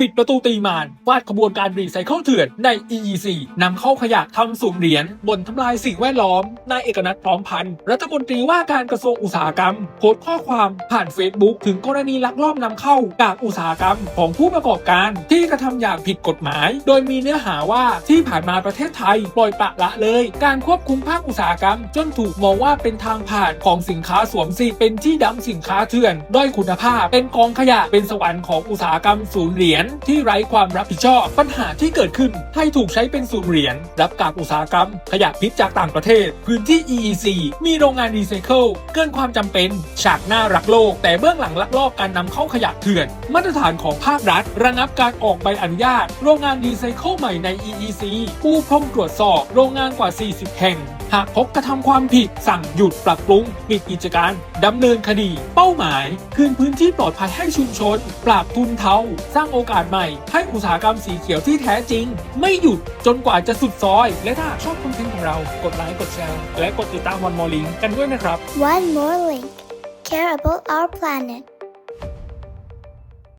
ปิดประตูตีมานวาดขบวนการรีไซเคิลเถื่อนใน EEC นำเข้าขยะทำสูบเหรียญบนทำลายสิ่งแวดล้อมนายเอกนัทพร้อมพันธ์รัฐมนตรีว่าการกระทรวงอุตสาหกรรม โพสต์ข้อความผ่านเฟซบุ๊กถึงกรณีลักลอบนำเข้ากากอุตสาหกรรมของผู้ประกอบการ ที่กระทำอย่างผิดกฎหมาย โดยมีเนื้อหาว่าที่ผ่านมาประเทศไทยปล่อยปละละเลย การควบคุมภาคอุตสาหกรรม จนถูกมองว่าเป็นทางผ่านของสินค้าสวมสิทธิ์เป็นที่ดำสินค้าเถื่อนด้อยคุณภาพ เป็นกองขยะเป็นสวรรค์ของอุตสาหกรรมศูนย์เหรียญที่ไร้ความรับผิดชอบ ปัญหาที่เกิดขึ้นให้ถูกใช้เป็นศูนย์เหรียญรับกากอุตสาหกรรม ขยะพิษจากต่างประเทศ พื้นที่ EEC มีโรงงานรีไซเคิลเกินความจำเป็น ฉากหน้ารักโลก แต่เบื้องหลังลักลอบการนำเข้าขยะเถื่อน มาตรฐานของภาครัฐ ระงับการออกใบอนุญาต โรงงานรีไซเคิลใหม่ใน EEC ปูพรมตรวจสอบโรงงานกว่า 40 แห่งหากพบกระทำความผิด สั่งหยุดปรับปรุงปิดกิจการ ดำเนินคดี เป้าหมาย คืนพื้นที่ปลอดภัยให้ชุมชน ปราบทุนเทาสร้างโอกาสาสใหม่ ให้อุตสาหกรรมสีเขียวที่แท้จริง ไม่หยุดจนกว่าจะสุดซอย และถ้าหากชอบคอนเทนต์ของเรากดไลค์กดแชร์และกดติดตามวันมอลิงกันด้วยนะครับ One more link. Care about our planet.